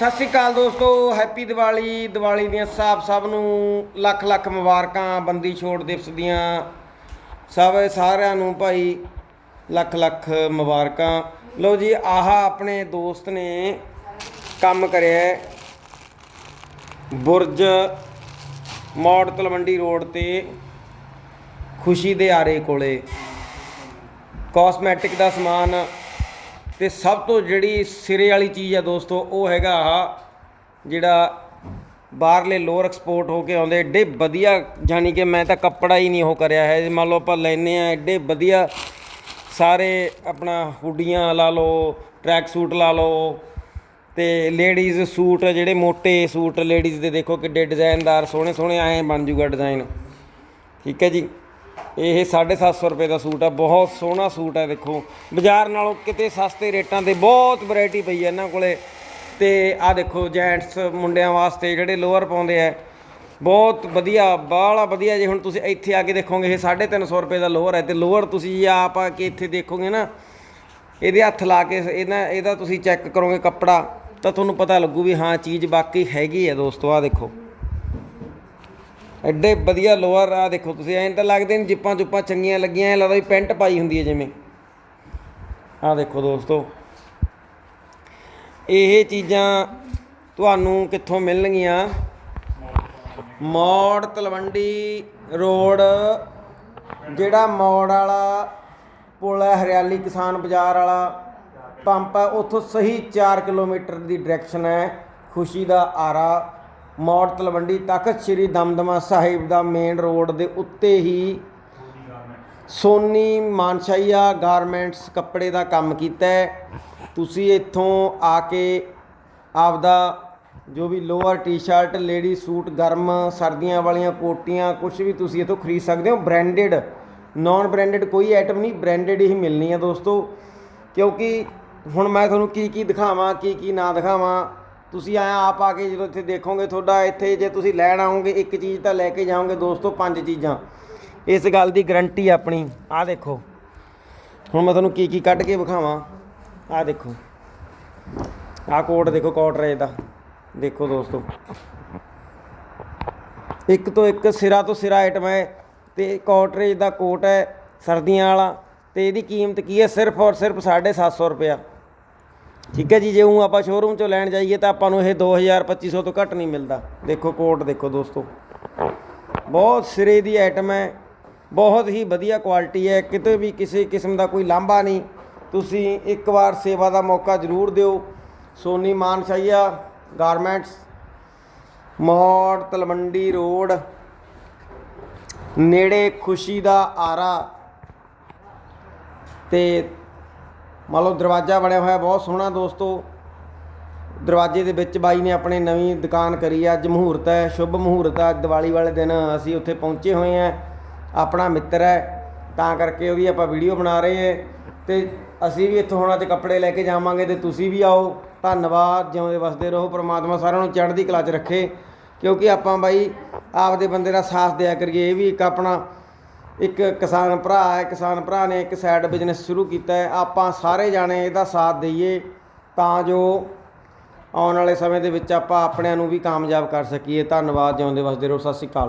ਸਤਿ ਸ਼੍ਰੀ ਅਕਾਲ ਦੋਸਤੋ, ਹੈਪੀ ਦੀਵਾਲੀ। ਦੀਵਾਲੀ ਦੀਆਂ ਸਭ ਸਭ ਨੂੰ ਲੱਖ ਲੱਖ ਮੁਬਾਰਕਾਂ, ਬੰਦੀ ਛੋੜ ਦਿਵਸ ਦੀਆਂ। ਸਭ ਸਾਰਿਆਂ ਨੂੰ ਭਾਈ ਲੱਖ ਲੱਖ ਮੁਬਾਰਕਾਂ। ਲਓ ਜੀ, ਆਹ ਆਪਣੇ ਦੋਸਤ ਨੇ ਕੰਮ ਕਰਿਆ ਬੁਰਜ ਮੌੜ ਤਲਵੰਡੀ ਰੋਡ ਤੇ, ਖੁਸ਼ੀ ਦੇ ਆਰੇ ਕੋਲੇ। ਕਾਸਮੈਟਿਕ ਦਾ ਸਮਾਨ ਤੇ ਸਭ ਤੋਂ ਜਿਹੜੀ ਸਿਰੇ ਵਾਲੀ ਚੀਜ਼ ਆ ਦੋਸਤੋ, ਉਹ ਹੈਗਾ ਆ ਜਿਹੜਾ ਬਾਹਰਲੇ ਲੋਅਰ ਐਕਸਪੋਰਟ ਹੋ ਕੇ ਆਉਂਦੇ ਐਡੇ ਵਧੀਆ ਜਾਨੀ ਕਿ ਮੈਂ ਤਾਂ ਕੱਪੜਾ ਹੀ ਨਹੀਂ ਉਹ ਕਰਿਆ ਹੈ। ਜੇ ਮੰਨ ਲਓ ਆਪਾਂ ਲੈਨੇ ਆ ਐਡੇ ਵਧੀਆ ਸਾਰੇ ਆਪਣਾ ਹੁੱਡੀਆਂ ਲਾ ਲਓ ਟਰੈਕ ਸੂਟ ਲਾ ਲਓ ਤੇ ਲੇਡੀਜ਼ ਸੂਟ ਜਿਹੜੇ ਮੋٹے ਸੂਟ ਲੇਡੀਜ਼ ਦੇ ਦੇਖੋ ਕਿੱਡੇ ਡਿਜ਼ਾਈਨਦਾਰ ਸੋਹਣੇ ਸੋਹਣੇ ਆਏ ਬਣ ਜੂਗਾ ਡਿਜ਼ਾਈਨ ਠੀਕ ਹੈ ਜੀ? ਇਹ 750 ਰੁਪਏ ਦਾ ਸੂਟ ਆ, ਬਹੁਤ ਸੋਹਣਾ ਸੂਟ ਹੈ ਦੇਖੋ। ਬਾਜ਼ਾਰ ਨਾਲੋਂ ਕਿਤੇ ਸਸਤੇ ਰੇਟਾਂ ਤੇ ਬਹੁਤ ਵੈਰਾਈਟੀ ਪਈ ਹੈ ਇਹਨਾਂ ਕੋਲੇ। ਤੇ ਆ ਦੇਖੋ ਜੈਂਟਸ ਮੁੰਡਿਆਂ ਵਾਸਤੇ ਜਿਹੜੇ ਲੋਅਰ ਪਾਉਂਦੇ ਆ, ਬਹੁਤ ਵਧੀਆ, ਬਾਹਲਾ ਵਧੀਆ ਜੇ ਹੁਣ ਤੁਸੀਂ ਇੱਥੇ ਆ ਕੇ ਦੇਖੋਗੇ, ਇਹ 350 ਰੁਪਏ ਦਾ ਲੋਅਰ ਹੈ ਤੇ ਲੋਅਰ ਤੁਸੀਂ ਆਪ ਆ ਕੇ ਇੱਥੇ ਦੇਖੋਗੇ ਨਾ, ਇਹਦੇ ਹੱਥ ਲਾ ਕੇ ਇਹਨਾਂ, ਇਹਦਾ ਤੁਸੀਂ ਚੈੱਕ ਕਰੋਗੇ ਕੱਪੜਾ, ਤਾਂ ਤੁਹਾਨੂੰ ਪਤਾ ਲੱਗੂ ਵੀ ਹਾਂ, ਚੀਜ਼ ਬਾਕੀ ਹੈਗੀ ਹੈ ਦੋਸਤੋ ਆ ਦੇਖੋ। ਐਡੇ ਵਧੀਆ ਲੋਅਰ ਆ, ਦੇਖੋ ਤੁਸੀਂ, ਐਂ ਤਾਂ ਲੱਗਦੇ ਨੇ ਜਿੱਪਾਂ ਚੁੱਪਾਂ ਚੰਗੀਆਂ ਲੱਗੀਆਂ, ਐਂ ਲੱਗਦਾ ਵੀ ਪੈਂਟ ਪਾਈ ਹੁੰਦੀ ਹੈ ਜਿਵੇਂ। ਆ ਦੇਖੋ ਦੋਸਤੋ, ਇਹ ਚੀਜ਼ਾਂ ਤੁਹਾਨੂੰ ਕਿੱਥੋਂ ਮਿਲਣਗੀਆਂ? ਮੌੜ ਤਲਵੰਡੀ ਰੋਡ, ਜਿਹੜਾ ਮੌੜ ਵਾਲਾ ਪੁਲ ਹੈ, ਹਰਿਆਲੀ ਕਿਸਾਨ ਬਾਜ਼ਾਰ ਵਾਲਾ ਪੰਪ ਹੈ, ਉੱਥੋਂ ਸਹੀ 4 ਕਿਲੋਮੀਟਰ ਦੀ ਡਾਇਰੈਕਸ਼ਨ ਹੈ, ਖੁਸ਼ੀ ਦਾ ਆਰਾ। ਮੌੜ ਤਲਵੰਡੀ ਤੱਕ ਸ੍ਰੀ ਦਮਦਮਾ ਸਾਹਿਬ ਦਾ ਮੇਨ ਰੋਡ ਦੇ ਉੱਤੇ ਹੀ ਸੋਨੀ ਮਾਨਸ਼ਾਈਆ ਗਾਰਮੈਂਟਸ ਕੱਪੜੇ ਦਾ ਕੰਮ ਕੀਤਾ ਹੈ। ਤੁਸੀਂ ਇੱਥੋਂ ਆ ਕੇ ਆਪਦਾ ਜੋ ਵੀ ਲੋਅਰ ਟੀ-ਸ਼ਰਟ, ਲੇਡੀ ਸੂਟ, ਗਰਮ ਸਰਦੀਆਂ ਵਾਲੀਆਂ ਕੋਟੀਆਂ ਕੁਝ ਵੀ ਤੁਸੀਂ ਇੱਥੋਂ ਖਰੀਦ ਸਕਦੇ ਹੋ। ਬ੍ਰਾਂਡਡ ਨਾਨ ਬ੍ਰਾਂਡਡ ਕੋਈ ਆਈਟਮ ਨਹੀਂ ਬ੍ਰਾਂਡਡ ਹੀ ਮਿਲਣੀ ਹੈ ਦੋਸਤੋ। ਕਿਉਂਕਿ ਹੁਣ ਮੈਂ ਤੁਹਾਨੂੰ ਕੀ ਕੀ ਦਿਖਾਵਾਂ ਕੀ ਕੀ ਨਾ ਦਿਖਾਵਾਂ ਤੁਸੀਂ ਆਇਆ, ਆਪ ਆ ਕੇ ਜਦੋਂ ਇੱਥੇ ਦੇਖੋਗੇ ਤੁਹਾਡਾ, ਇੱਥੇ ਜੇ ਤੁਸੀਂ ਲੈਣ ਆਓਗੇ, ਇੱਕ ਚੀਜ਼ ਤਾਂ ਲੈ ਕੇ ਜਾਓਗੇ ਦੋਸਤੋ, ਪੰਜ ਚੀਜ਼ਾਂ। ਇਸ ਗੱਲ ਦੀ ਗਰੰਟੀ ਆਪਣੀ। ਆਹ ਦੇਖੋ। ਹੁਣ ਮੈਂ ਤੁਹਾਨੂੰ ਕੀ ਕੀ ਕੱਢ ਕੇ ਵਿਖਾਵਾਂ। ਆਹ ਦੇਖੋ। ਆਹ ਕੋਟ ਦੇਖੋ, ਕੋਟ ਰੇ ਦਾ। ਦੇਖੋ ਦੋਸਤੋ। ਇੱਕ ਤੋਂ ਇੱਕ, ਸਿਰਾ ਤੋਂ ਸਿਰਾ ਆਈਟਮ ਹੈ ਤੇ ਕੋਟਰੇਜ ਦਾ ਕੋਟ ਹੈ ਸਰਦੀਆਂ ਵਾਲਾ ਤੇ ਇਹਦੀ ਕੀਮਤ ਕੀ ਹੈ? ਸਿਰਫ ਔਰ ਸਿਰਫ 750 ਰੁਪਇਆ। ਠੀਕ ਹੈ ਜੀ, ਜੇ ਉਹ ਆਪਾਂ ਸ਼ੋਰੂਮ ਚੋਂ ਲੈਣ ਜਾਈਏ ਤਾਂ ਆਪਾਂ ਨੂੰ ਇਹ 2000 2500 ਤੋਂ ਘੱਟ ਨਹੀਂ ਮਿਲਦਾ। ਦੇਖੋ ਕੋਟ ਦੇਖੋ ਦੋਸਤੋ। ਬਹੁਤ ਸਿਰੇ ਦੀ ਆਈਟਮ ਹੈ। ਬਹੁਤ ਹੀ ਵਧੀਆ ਕੁਆਲਿਟੀ ਹੈ। ਕਿਤੇ ਵੀ ਕਿਸੇ ਕਿਸਮ ਦਾ ਕੋਈ ਲਾਂਭਾ ਨਹੀਂ। ਤੁਸੀਂ ਇੱਕ ਵਾਰ ਸੇਵਾ ਦਾ ਮੌਕਾ ਜ਼ਰੂਰ ਦਿਓ। ਸੋਨੀ ਮਾਨਸ਼ਾਹੀਆ ਗਾਰਮੈਂਟਸ ਮੋੜ, ਤਲਵੰਡੀ ਰੋਡ, ਨੇੜੇ ਖੁਸ਼ੀ ਦਾ ਆਰਾ ਤੇ ਮੰਨ ਲਓ ਦਰਵਾਜ਼ਾ ਬਣਿਆ ਹੋਇਆ, ਬਹੁਤ ਸੋਹਣਾ ਦੋਸਤੋ। ਦਰਵਾਜ਼ੇ ਦੇ ਵਿੱਚ ਬਾਈ ਨੇ ਆਪਣੇ ਨਵੀਂ ਦੁਕਾਨ ਕਰੀ ਹੈ ਅੱਜ ਮਹੂਰਤ ਹੈ, ਸ਼ੁਭ ਮਹੂਰਤ ਹੈ ਦੀਵਾਲੀ ਵਾਲੇ ਦਿਨ ਅਸੀਂ ਉੱਥੇ ਪਹੁੰਚੇ ਹੋਏ ਹਾਂ ਆਪਣਾ ਮਿੱਤਰ ਹੈ। ਤਾਂ ਕਰਕੇ ਉਹਦੀ ਆਪਾਂ ਵੀਡੀਓ ਬਣਾ ਰਹੇ ਹੈ ਤੇ ਅਸੀਂ ਵੀ ਇੱਥੋਂ ਹੁਣ ਅੱਜ ਕੱਪੜੇ ਲੈ ਕੇ ਜਾਵਾਂਗੇ ਤੇ ਤੁਸੀਂ ਵੀ ਆਓ। ਧੰਨਵਾਦ, ਜਿਉਂਦੇ ਵਸਦੇ ਰਹੋ, ਪ੍ਰਮਾਤਮਾ ਸਾਰਿਆਂ ਨੂੰ ਚੜ੍ਹਦੀ ਕਲਾ 'ਚ ਰੱਖੇ। ਕਿਉਂਕਿ ਆਪਾਂ ਬਾਈ ਆਪਦੇ ਬੰਦੇ ਦਾ ਸਾਥ ਦਿਆ ਕਰੀਏ, ਇਹ ਵੀ ਇੱਕ ਆਪਣਾ ਇੱਕ ਕਿਸਾਨ ਭਰਾ ਹੈ, ਕਿਸਾਨ ਭਰਾ ਨੇ ਇੱਕ ਸਾਈਡ ਬਿਜ਼ਨਸ ਸ਼ੁਰੂ ਕੀਤਾ ਹੈ। ਆਪਾਂ ਸਾਰੇ ਜਾਣੇ ਇਹਦਾ ਸਾਥ ਦਈਏ ਤਾਂ ਜੋ ਆਉਣ ਵਾਲੇ ਸਮੇਂ ਦੇ ਵਿੱਚ ਆਪਾਂ ਆਪਣਿਆਂ ਨੂੰ ਵੀ ਕਾਮਯਾਬ ਕਰ ਸਕੀਏ। ਧੰਨਵਾਦ, ਜਿਉਂਦੇ ਵਸਦੇ ਰਹੋ। ਸਤਿ ਸ਼੍ਰੀ ਅਕਾਲ।